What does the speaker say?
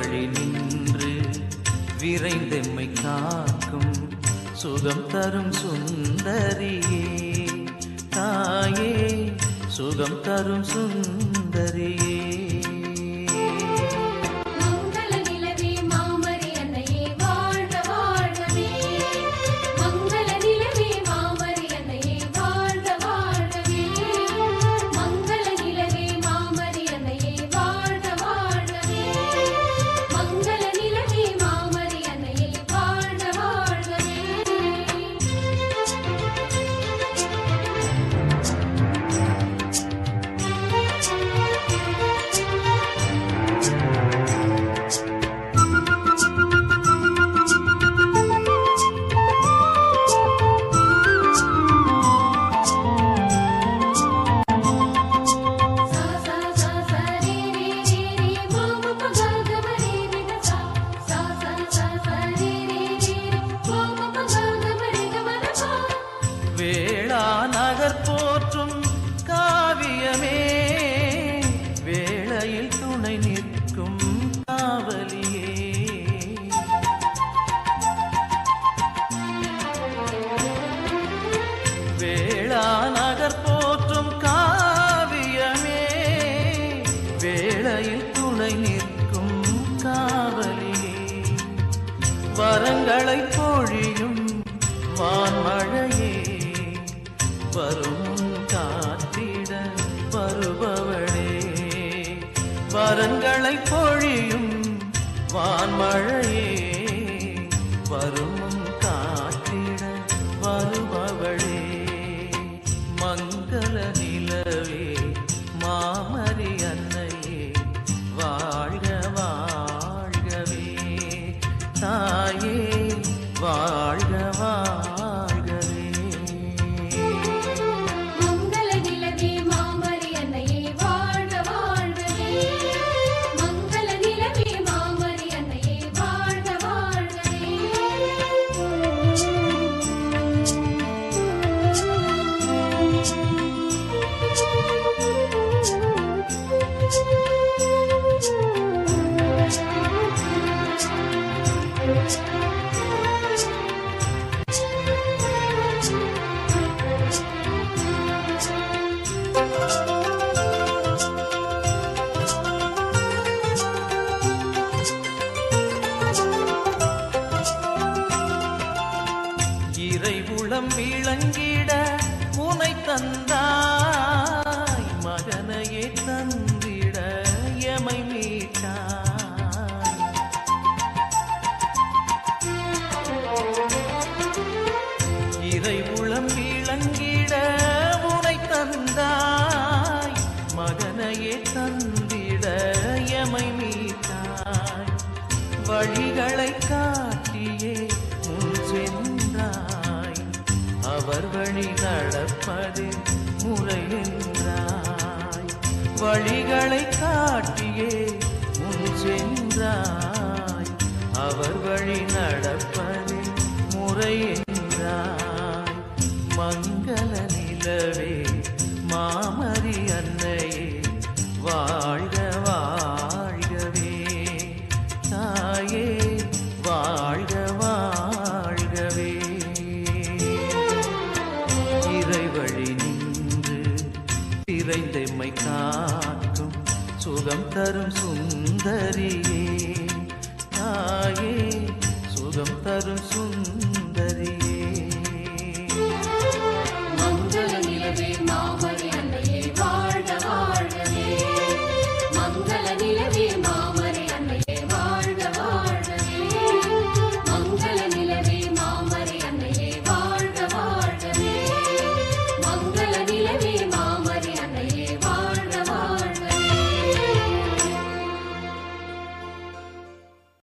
வழி நின்று விரைந்தெம்மை காக்கும் சுகம் தரும் சுந்தரியே. தாயே சுகம் தரும் சுந்தரியே. துணை நிற்கும் காவலியே. வேளா நகர் போற்றும் காவியமே வேளையில் துணை நிற்கும் காவலியே. வரங்களை பொழியும் வான்மழையே வரும் பொழியும் வான்மழையே. வழி நடப்பது முறைகின்றாய் வழிகளை காட்டியே முன் சென்றாய் அவர் வழி நடப்பது முறைகின்றாய் மங்கள நிலவே மாமரி அன்னையே வா தரும் சுந்தரியே